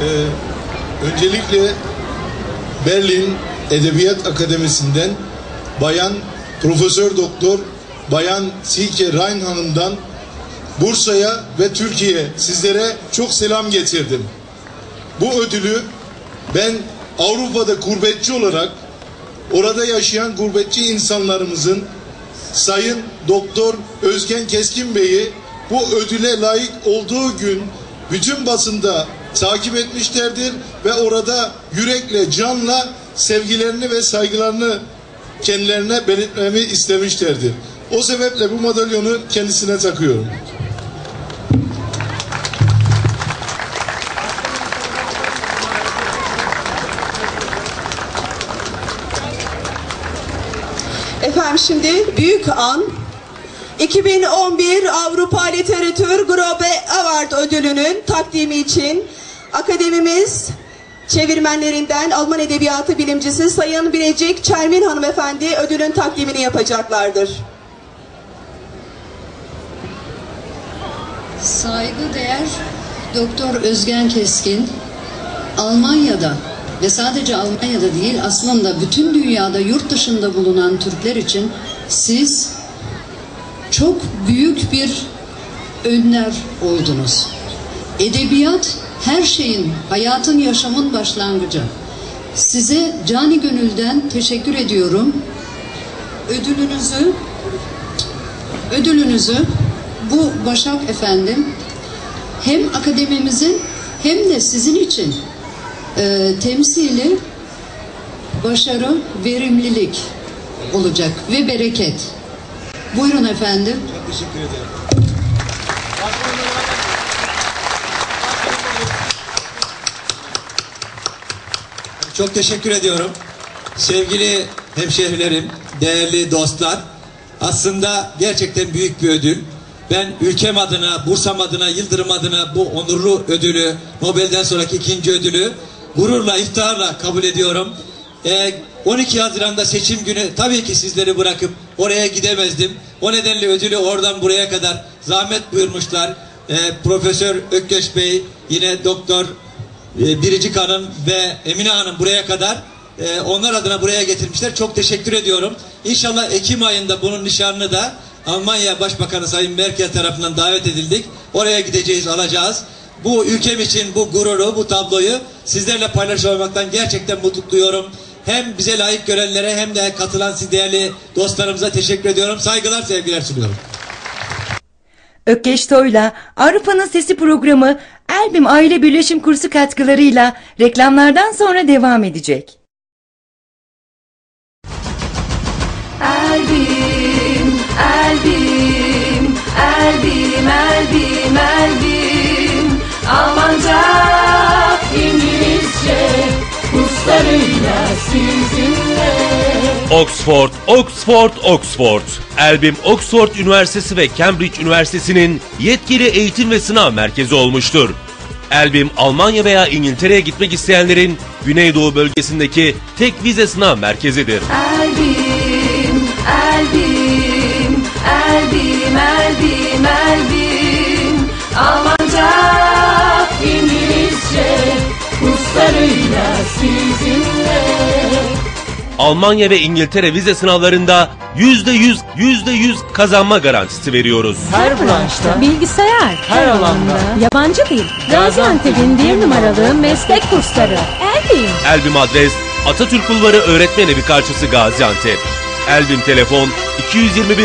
Ee, öncelikle Berlin Edebiyat Akademisi'nden Bayan Profesör Doktor Bayan Silke Rain Hanım'dan Bursa'ya ve Türkiye'ye sizlere çok selam getirdim. Bu ödülü ben Avrupa'da gurbetçi olarak orada yaşayan gurbetçi insanlarımızın Sayın Doktor Özgen Keskin Bey'i bu ödüle layık olduğu gün bütün basında takip etmişlerdir ve orada yürekle, canla sevgilerini ve saygılarını kendilerine belirtmemi istemişlerdir. O sebeple bu madalyonu kendisine takıyorum. Efendim şimdi büyük an 2011 Avrupa Literatür Grobe Award ödülünün takdimi için akademimiz çevirmenlerinden Alman Edebiyatı bilimcisi Sayın Bilecik Çermin hanımefendi ödülün takdimini yapacaklardır. Saygıdeğer Doktor Özgen Keskin Almanya'da ve sadece Almanya'da değil aslında bütün dünyada yurt dışında bulunan Türkler için siz çok büyük bir önler oldunuz. Edebiyat her şeyin, hayatın, yaşamın başlangıcı. Size cani gönülden teşekkür ediyorum. Ödülünüzü ödülünüzü bu Başak efendim hem akademimizin hem de sizin için e, temsili başarı, verimlilik olacak ve bereket. Buyurun efendim. Teşekkür ederim. Çok teşekkür ediyorum. Sevgili hemşehrilerim, değerli dostlar. Aslında gerçekten büyük bir ödül. Ben ülkem adına, Bursam adına, Yıldırım adına bu onurlu ödülü, Nobel'den sonraki ikinci ödülü gururla, iftiharla kabul ediyorum. Ee, 12 Haziran'da seçim günü tabii ki sizleri bırakıp oraya gidemezdim. O nedenle ödülü oradan buraya kadar zahmet buyurmuşlar. Ee, Profesör Ökkeş Bey, yine Doktor e, Biricik Hanım ve Emine Hanım buraya kadar e, onlar adına buraya getirmişler. Çok teşekkür ediyorum. İnşallah Ekim ayında bunun nişanını da Almanya Başbakanı Sayın Merkel tarafından davet edildik. Oraya gideceğiz, alacağız. Bu ülkem için bu gururu, bu tabloyu sizlerle paylaşmaktan gerçekten mutlu duyuyorum. Hem bize layık görenlere hem de katılan siz değerli dostlarımıza teşekkür ediyorum. Saygılar, sevgiler sunuyorum. Ökkeş Toy'la Avrupa'nın Sesi programı Elbim Aile Birleşim Kursu katkılarıyla reklamlardan sonra devam edecek. Elbim, Elbim, Elbim, Elbim, Elbim Almanca, İngilizce, kurslarıyla sizinle Oxford, Oxford, Oxford. Elbim Oxford Üniversitesi ve Cambridge Üniversitesi'nin yetkili eğitim ve sınav merkezi olmuştur. Elbim Almanya veya İngiltere'ye gitmek isteyenlerin Güneydoğu bölgesindeki tek vize sınav merkezidir. Elbim, Elbim, Elbim, Elbim, Elbim Almanca, İngilizce, kurslarıyla sizinle Almanya ve İngiltere vize sınavlarında %100, %100 kazanma garantisi veriyoruz. Her branşta, Bilgisayar, her alanda. yabancı dil, Gaziantep'in bir numaralı meslek kursları, Elbim. Elbim adres Atatürk Bulvarı Öğretmen Evi karşısı Gaziantep. Elbim telefon 221